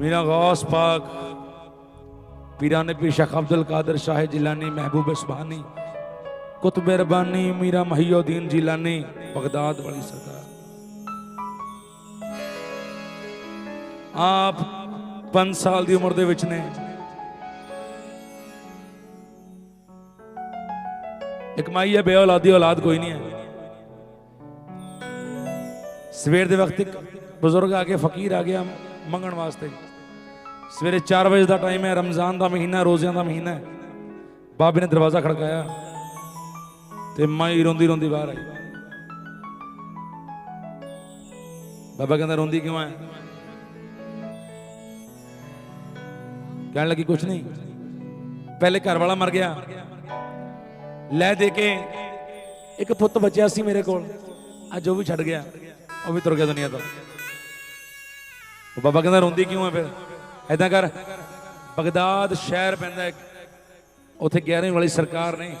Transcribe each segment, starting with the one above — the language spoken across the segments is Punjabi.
मीरा गौस पाक पीरान पी शेख अब्दुल कादर शाह जिलानी महबूब सुबहानी कुतुब रबानी मीरा महीउद्दीन जिलानी बगदाद वाली सरकार ਆਪ 5 ਸਾਲ ਦੀ ਉਮਰ ਦੇ ਵਿੱਚ ਨੇ ਇੱਕ ਮਾਈ ਹੈ ਬੇਔਲਾਦੀ ਔਲਾਦ ਕੋਈ ਨਹੀਂ ਹੈ ਸਵੇਰ ਦੇ ਵਕਤ ਇੱਕ ਬਜ਼ੁਰਗ ਆ ਕੇ ਫਕੀਰ ਆ ਗਿਆ ਮੰਗਣ ਵਾਸਤੇ ਸਵੇਰੇ 4 ਵਜੇ ਦਾ ਟਾਈਮ ਹੈ, ਰਮਜ਼ਾਨ ਦਾ ਮਹੀਨਾ ਰੋਜ਼ਿਆਂ ਦਾ ਮਹੀਨਾ ਹੈ। ਬਾਬੇ ਨੇ ਦਰਵਾਜ਼ਾ ਖੜਕਾਇਆ ਤੇ ਮਾਈ ਰੋਂਦੀ ਰੋਂਦੀ ਬਾਹਰ ਆਈ। ਬਾਬਾ ਕਹਿੰਦਾ, ਰੋਂਦੀ ਕਿਉਂ ਹੈ? ਕਹਿਣ ਲੱਗੀ, ਕੁਛ ਨਹੀਂ। ਪਹਿਲੇ ਘਰ ਵਾਲਾ ਮਰ ਗਿਆ। ਲੈ ਦੇ ਕੇ ਇੱਕ ਪੁੱਤ ਬਚਿਆ ਸੀ ਮੇਰੇ ਕੋਲ। ਅੱਜ ਉਹ ਵੀ ਛੱਡ ਗਿਆ। ਉਹ ਵੀ ਤੁਰ ਗਿਆ ਦੁਨੀਆ ਤੋਂ। ਬਾਬਾ ਕਹਿੰਦਾ, ਰੋਂਦੀ ਕਿਉਂ ਹੈ ਫਿਰ? ਐਦਾਂ ਕਰ, ਬਗਦਾਦ ਸ਼ਹਿਰ ਪੈਂਦਾ ਇੱਕ, ਉੱਥੇ 11ਵੀਂ ਵਾਲੀ ਸਰਕਾਰ ਨੇ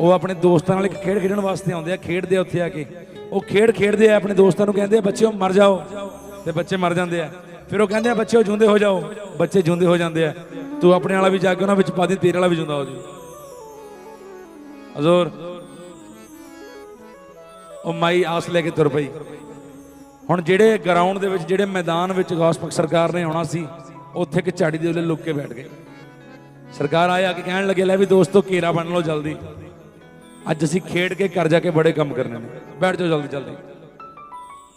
ਉਹ ਆਪਣੇ ਦੋਸਤਾਂ ਨਾਲ ਇੱਕ ਖੇਡ ਖੇਡਣ ਵਾਸਤੇ ਆਉਂਦੇ ਆ, ਖੇਡਦੇ ਆ ਉੱਥੇ ਆ ਕੇ। ਉਹ ਖੇਡ ਖੇਡਦੇ ਆ, ਆਪਣੇ ਦੋਸਤਾਂ ਨੂੰ ਕਹਿੰਦੇ ਆ, ਬੱਚਿਓ ਮਰ ਜਾਓ, ਤੇ ਬੱਚੇ ਮਰ ਜਾਂਦੇ ਆ। ਫਿਰ ਉਹ ਕਹਿੰਦੇ ਆ ਬੱਚਿਓ ਜਿਉਂਦੇ ਹੋ ਜਾਓ, ਬੱਚੇ ਜਿਉਂਦੇ ਹੋ ਜਾਂਦੇ ਆ। ਤੂੰ ਆਪਣੇ ਵਾਲਾ ਵੀ ਜਾ ਕੇ ਉਹਨਾਂ ਵਿੱਚ ਪਾ ਦੇ, ਤੇਰੇ ਵਾਲਾ ਵੀ ਜਿਉਂਦਾ ਹੋ ਜਾਊ। ਹਜ਼ੂਰ, ਉਹ ਮਾਈ ਆਸ ਲੈ ਕੇ ਤੁਰ ਪਈ। ਹੁਣ ਜਿਹੜੇ ਗਰਾਊਂਡ ਦੇ ਵਿੱਚ, ਜਿਹੜੇ ਮੈਦਾਨ ਵਿੱਚ ਗੌਸਪਕ ਸਰਕਾਰ ਨੇ ਆਉਣਾ ਸੀ ਉੱਥੇ ਇੱਕ ਝਾੜੀ ਦੇ ਉੱਤੇ ਲੁੱਕ ਕੇ ਬੈਠ ਗਏ। ਸਰਕਾਰ ਆਇਆ ਕਿ ਕਹਿਣ ਲੱਗੇ, ਲੈ ਵੀ ਦੋਸਤੋ ਘੇਰਾ ਬਣ ਲਓ ਜਲਦੀ। ਅੱਜ ਅਸੀਂ ਖੇਡ ਕੇ ਘਰ ਜਾ ਕੇ ਬੜੇ ਕੰਮ ਕਰਨੇ ਨੇ। ਬੈਠ ਜਾਓ ਜਲਦੀ ਜਲਦੀ।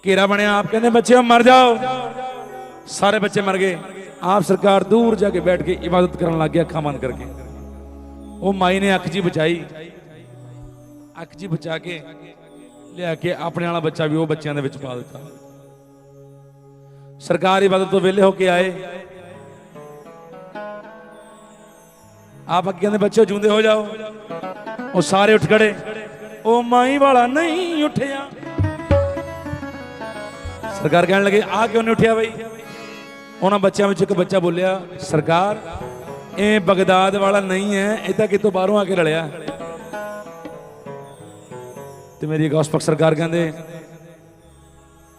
ਘੇਰਾ ਬਣਿਆ, ਆਪ ਕਹਿੰਦੇ, ਬੱਚਿਓ, ਮਰ ਜਾਓ। ਸਾਰੇ ਬੱਚੇ ਮਰ ਗਏ। ਆਪ ਸਰਕਾਰ ਦੂਰ ਜਾ ਕੇ ਬੈਠ ਕੇ ਇਬਾਦਤ ਕਰਨ ਲੱਗ ਗਿਆ ਅੱਖਾਂ ਬੰਦ ਕਰਕੇ। ਉਹ ਮਾਈ ਨੇ ਅੱਖ ਜੀ ਬਚਾਈ। ਅੱਖ ਜੀ ਬਚਾ ਕੇ ਲਿਆ ਕੇ ਆਪਣੇ ਵਾਲਾ ਬੱਚਾ ਵੀ ਉਹ ਬੱਚਿਆਂ ਦੇ ਵਿੱਚ ਪਾ ਦਿੱਤਾ। ਸਰਕਾਰ ਇਬਾਦਤ ਤੋਂ ਵਿਹਲੇ ਹੋ ਕੇ ਆਏ। ਆਪ ਅੱਗੇ ਕਹਿੰਦੇ ਬੱਚਿਓ ਜੂੰਦੇ ਹੋ ਜਾਓ। ਉਹ ਸਾਰੇ ਉੱਠ ਖੜੇ। ਉਹ ਮਾਈ ਵਾਲਾ ਨਹੀਂ ਉੱਠਿਆ। ਸਰਕਾਰ ਕਹਿਣ ਲੱਗੇ, ਆ ਕਿਉਂ ਨਹੀਂ ਉੱਠਿਆ ਬਈ? ਉਹਨਾਂ ਬੱਚਿਆਂ ਵਿੱਚ ਇੱਕ ਬੱਚਾ ਬੋਲਿਆ, ਸਰਕਾਰ, ਇਹ ਬਗਦਾਦ ਵਾਲਾ ਨਹੀਂ ਹੈ, ਇਹ ਤਾਂ ਕਿਤੋਂ ਬਾਹਰੋਂ ਆ ਕੇ ਰਲਿਆ। ਤੇ ਮੇਰੀ ਗੌਸਪਕ ਸਰਕਾਰ ਕਹਿੰਦੇ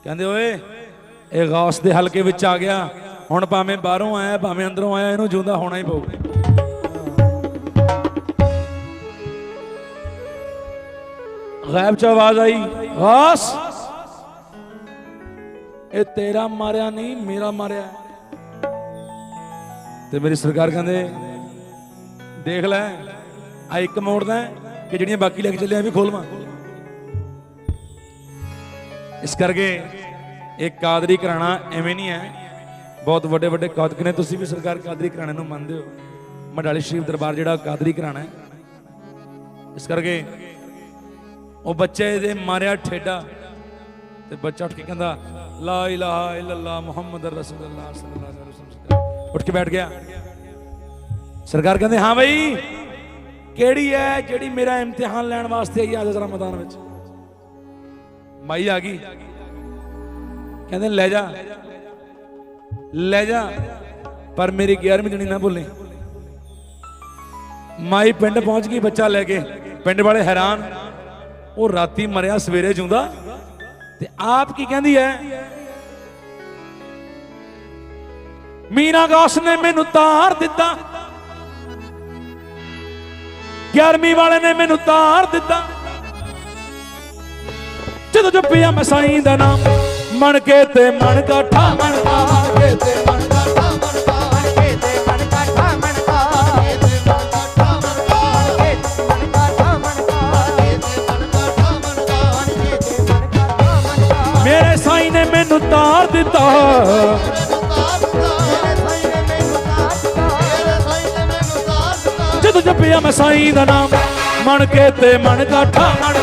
ਕਹਿੰਦੇ, ਓਏ, ਇਹ ਗੌਸ ਦੇ ਹਲਕੇ ਵਿੱਚ ਆ ਗਿਆ। ਹੁਣ ਭਾਵੇਂ ਬਾਹਰੋਂ ਆਇਆ, ਭਾਵੇਂ ਅੰਦਰੋਂ ਆਇਆ, ਇਹਨੂੰ ਜਿਉਂਦਾ ਹੋਣਾ ਹੀ ਪਊਗਾ ਗਾਇਬ ਚ ਆਵਾਜ਼ ਆਈ ਗੌਸ ਇਹ ਤੇਰਾ ਮਾਰਿਆ ਨਹੀਂ, ਮੇਰਾ ਮਾਰਿਆ। ਤੇ ਮੇਰੀ ਸਰਕਾਰ ਕਹਿੰਦੇ, ਦੇਖ ਲੈ ਆ ਇੱਕ ਮੋੜਦਾ ਕਿ ਜਿਹੜੀਆਂ ਬਾਕੀ ਲੈ ਕੇ ਚੱਲੇ ਆ ਵੀ ਖੋਲਵਾਂ। ਇਸ ਕਰਕੇ ਇਹ ਕਾਦਰੀ ਕਰਾਣਾ ਐਵੇਂ ਨਹੀਂ ਹੈ। ਬਹੁਤ ਵੱਡੇ ਵੱਡੇ ਕਾਦਕ ਨੇ, ਤੁਸੀਂ ਵੀ ਸਰਕਾਰ ਕਾਦਰੀ ਕਰਾਣੇ ਨੂੰ ਮੰਨਦੇ ਹੋ। ਮਡਾਲੀ ਸ਼ਰੀਫ ਦਰਬਾਰ ਜਿਹੜਾ ਕਾਦਰੀ ਕਰਾਣਾ ਹੈ। ਇਸ ਕਰਕੇ ਉਹ ਬੱਚੇ ਦੇ ਮਾਰਿਆ ਠੇਡਾ ਤੇ ਬੱਚਾ ਉੱਠ ਕੇ ਕਹਿੰਦਾ, ਲਾ ਇਲਾਹਾ ਇਲੱਲਾ ਮੁਹੰਮਦ ਰਸੂਲullah ਸੱਲੱਲਾਹੁ ਅਲੈਹਿ ਵਸੱਲਮ ਉੱਠ ਕੇ ਬੈਠ ਗਿਆ। ਸਰਕਾਰ ਕਹਿੰਦੇ, ਹਾਂ ਬਈ, ਕਿਹੜੀ ਹੈ ਜਿਹੜੀ ਮੇਰਾ ਇਮਤਿਹਾਨ ਲੈਣ ਵਾਸਤੇ ਆਈ ਅੱਜ ਜ਼ਰਾ ਮੈਦਾਨ ਵਿੱਚ? ਮਾਈ ਆ ਗਈ। ਕਹਿੰਦੇ, ਲੈ ਜਾ ਲੈ ਜਾ, ਪਰ ਮੇਰੀ 11ਵੀਂ ਜਣੀ ਨਾ ਭੁੱਲੇ। ਮਾਈ ਪਿੰਡ ਪਹੁੰਚ ਗਈ ਬੱਚਾ ਲੈ ਕੇ। ਪਿੰਡ ਵਾਲੇ ਹੈਰਾਨ। ਉਹ ਰਾਤੀ ਮਰਿਆ ਸਵੇਰੇ ਜਿਉਂਦਾ। ਤੇ ਆਪ ਕੀ ਕਹਿੰਦੀ ਹੈ? ਮੀਨਾ ਗੌਸ ਨੇ ਮੈਨੂੰ ਤਾਰ ਦਿੱਤਾ। 11ਵੀਂ ਵਾਲੇ ਨੇ ਮੈਨੂੰ ਤਾਰ ਦਿੱਤਾ। ਜਦੋਂ ਜੱਪਿਆ ਮੈਂ ਸਾਈਂ ਦਾ ਨਾਮ ਮਣ ਕੇ ਤੇ ਮਣ ਕਾਠਾ ਮਣ ਮੈਨੂੰ ਤਾਰ ਦਿੱਤਾ। ਜਦੋਂ ਜੱਪਿਆ ਮੈਂ ਸਾਈਂ ਦਾ ਨਾਮ ਮਣ ਕੇ ਤੇ ਮਣ ਕਾਠਾ ਮਣ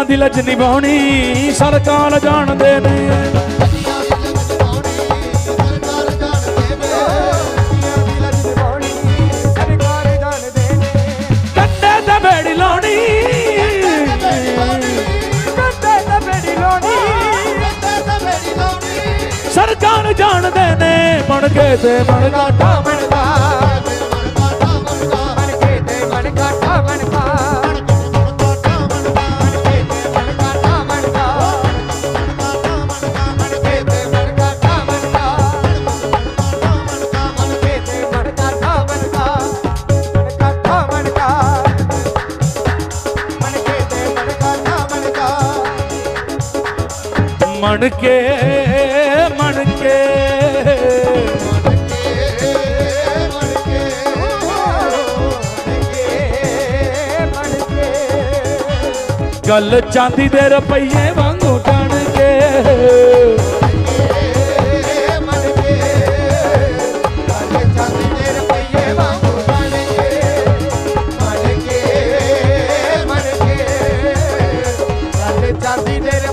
ਕਾ ਧੀਆਂ ਦੀ ਲੱਜ ਨਿਭਾਉਣੀ, ਸਰਕਾਰ ਜਾਣਦੇ ਨੇ ਕੰਡੇ ਤੇ ਬੇੜੀ ਲਾਉਣੀ। ਸਰਕਾਰ ਜਾਣਦੇ ਨੇ ਬਣ ਕੇ ਤੇ ਬਣ ਗਾਟਾ ਮਣ ਕੇ ਮਣ ਕੇ ਗੱਲ ਚਾਂਦੀ ਦੇ ਰੁਪਈਏ ਵਾਂਗੂ ਟਣ ਕੇ ਚਾਂਦੀ ਦੇ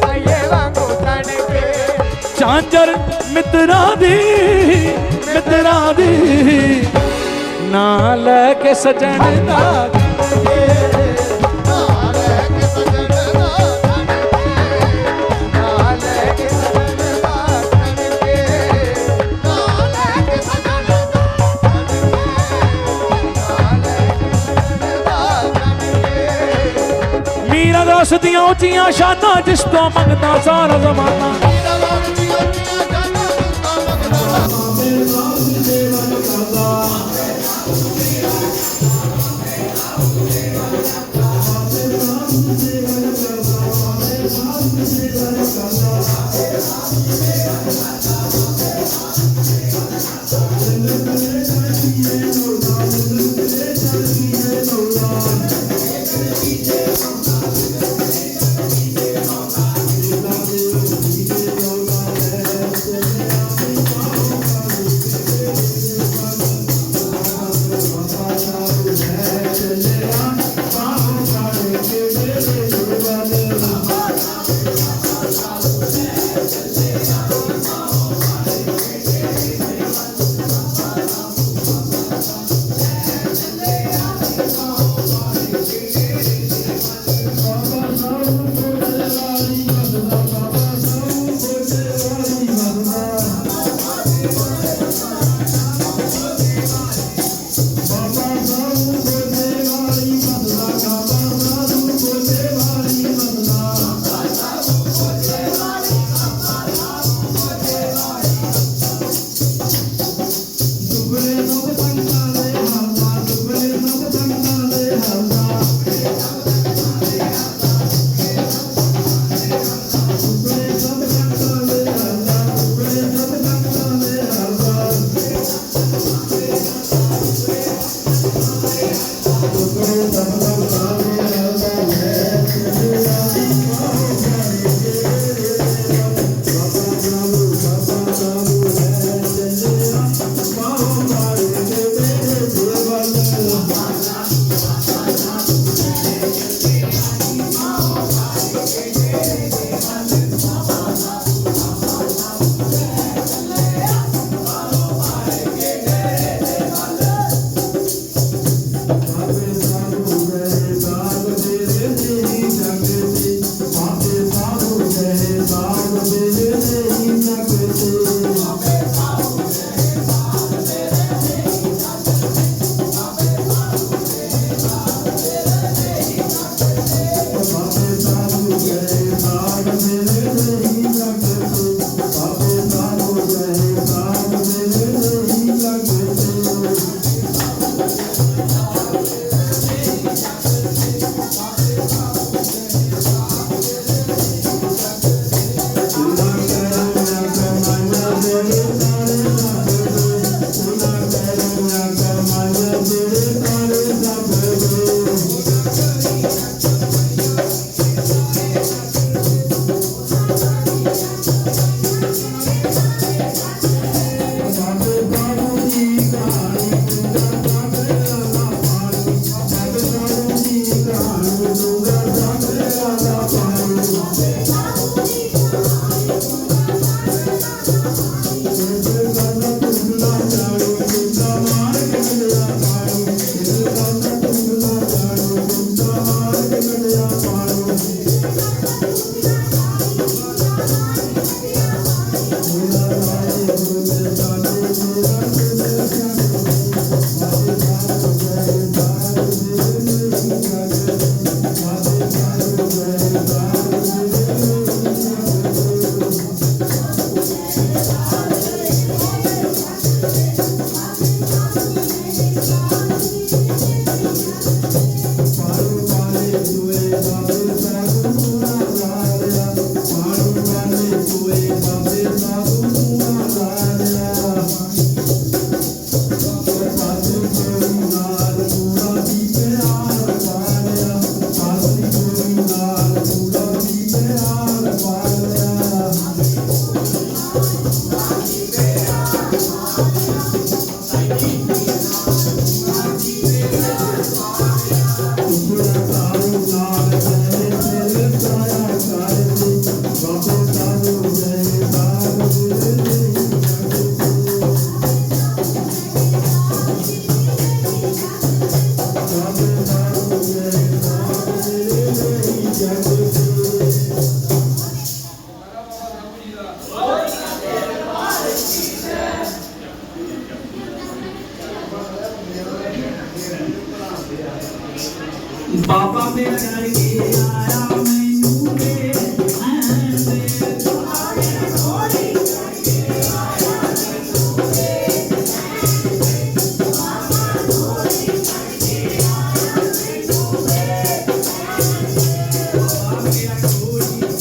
ਚਾਂਜਰ ਮਿੱਤਰਾਂ ਦੀ ਮਿੱਤਰਾਂ ਦੀ। ਨਾ ਲੈ ਕੇ ਸਜਣ ਦਾ ਮੀਰਾ ਦੀਆਂ ਉੱਚੀਆਂ ਸ਼ਾਨਾਂ ਜਿਸ ਤੋਂ ਮੰਗਦਾ ਸਾਰਾ ਜ਼ਮਾਨਾ। ਬਾਬਾ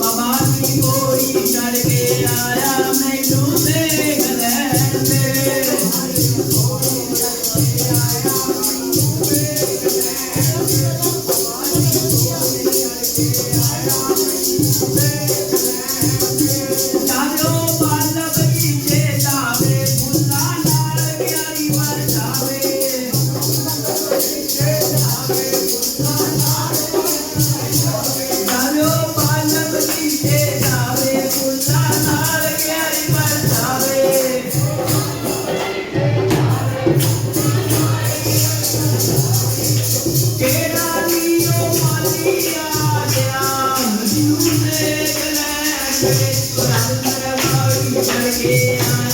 Baba Krishna.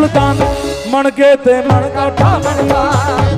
ਸੁਲਤਾਨ ਮਣ ਤੇ ਮਣ ਕਾਠਾ ਬਣਵਾ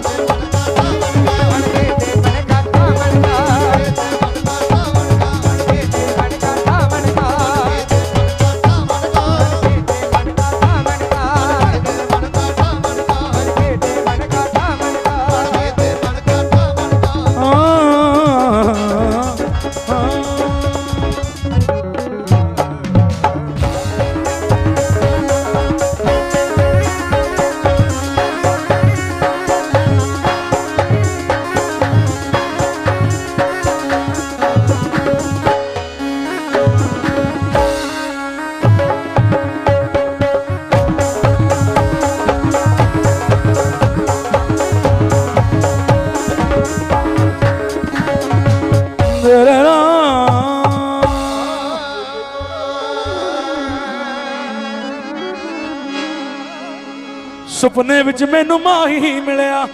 ਵਿੱਚ ਮੈਨੂੰ ਮਾਹੀ ਮਿਲਿਆ।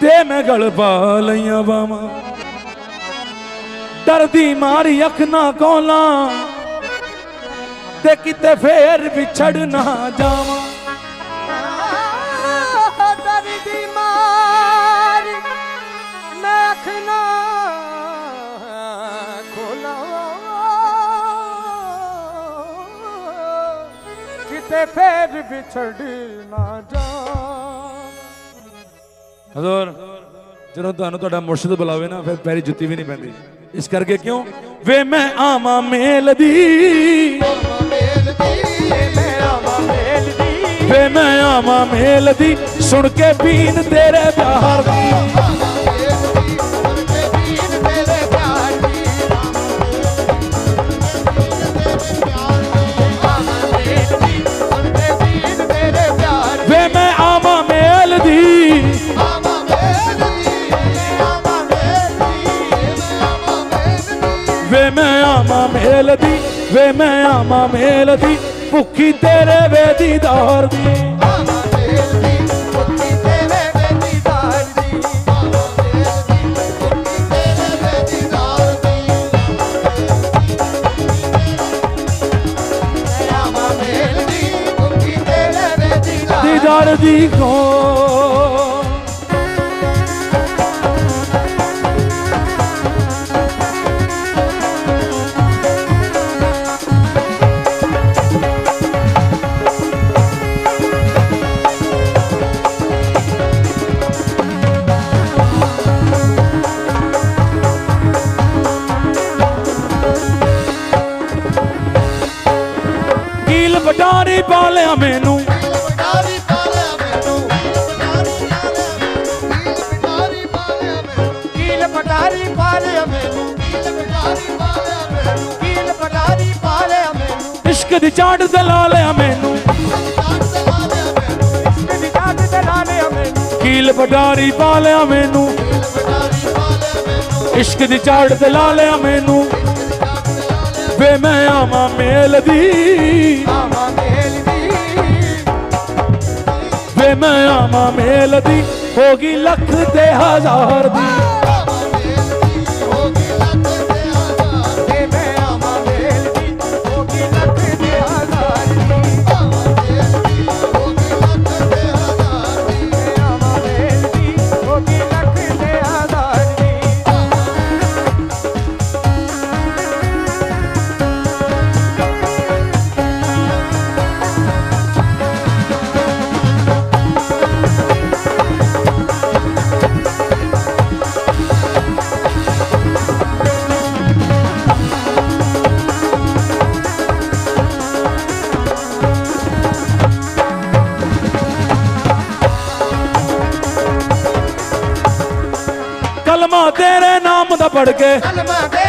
ਤੇ ਮੈਂ ਗਲ ਪਾ ਲਈਆਂ ਬਾਵਾ ਡਰਦੀ ਮਾਰੀ ਅੱਖ ਨਾ ਕੋਲਾ। ਤੇ ਕਿਤੇ ਫੇਰ ਵਿਛੜ ਨਾ ਜਾਵਾਂ। ਫੇਰ ਵਿਛੜੀ ਨਾ ਜਾ। ਹਜ਼ੂਰ, ਜਦੋਂ ਤੁਹਾਨੂੰ ਤੁਹਾਡਾ ਮੁਰਸ਼ਿਦ ਬੁਲਾਵੇ ਨਾ, ਫਿਰ ਪੈਰੀ ਜੁੱਤੀ ਵੀ ਨਹੀਂ ਪੈਂਦੀ। ਇਸ ਕਰਕੇ ਕਿਉਂ? ਵੇ ਮੈਂ ਆਵਾਂ ਮੇਲ ਦੀ। ਵੇ ਮੈਂ ਆਵਾਂ ਮੇਲ ਦੀ। ਸੁਣ ਕੇ ਪੀਣ ਤੇਰੇ ਪਿਆਰ ਦੀ। ਵੇ ਮੈਂ ਆਵਾਂ ਮੇਲ ਦੀ ਭੁੱਖੀ ਤੇਰੇ ਵੇ ਦੀਦਾਰ ਦੀ। ਦੀਦਾਰ ਦੀ ਕੋ ਮੈਨੂੰ ਕੀਲ ਵਡਾਰੀ ਪਾਲਿਆ ਮੈਨੂੰ। ਇਸ਼ਕ ਦੀ ਝਾੜ ਤੇ ਲਾ ਲਿਆ ਮੈਨੂੰ। ਵੇ ਮੈਂ ਆਵਾਂ ਮੇਲ ਦੀ ਮੇਲ ਦੀ। ਵੇ ਮੈਂ ਆਵਾਂ ਮੇਲ ਦੀ। ਹੋ ਗਈ ਲੱਖ ਤੇ ਹਜ਼ਾਰ ਦੀ। ਕੇ ਕਲਮਾ ਤੇਰੇ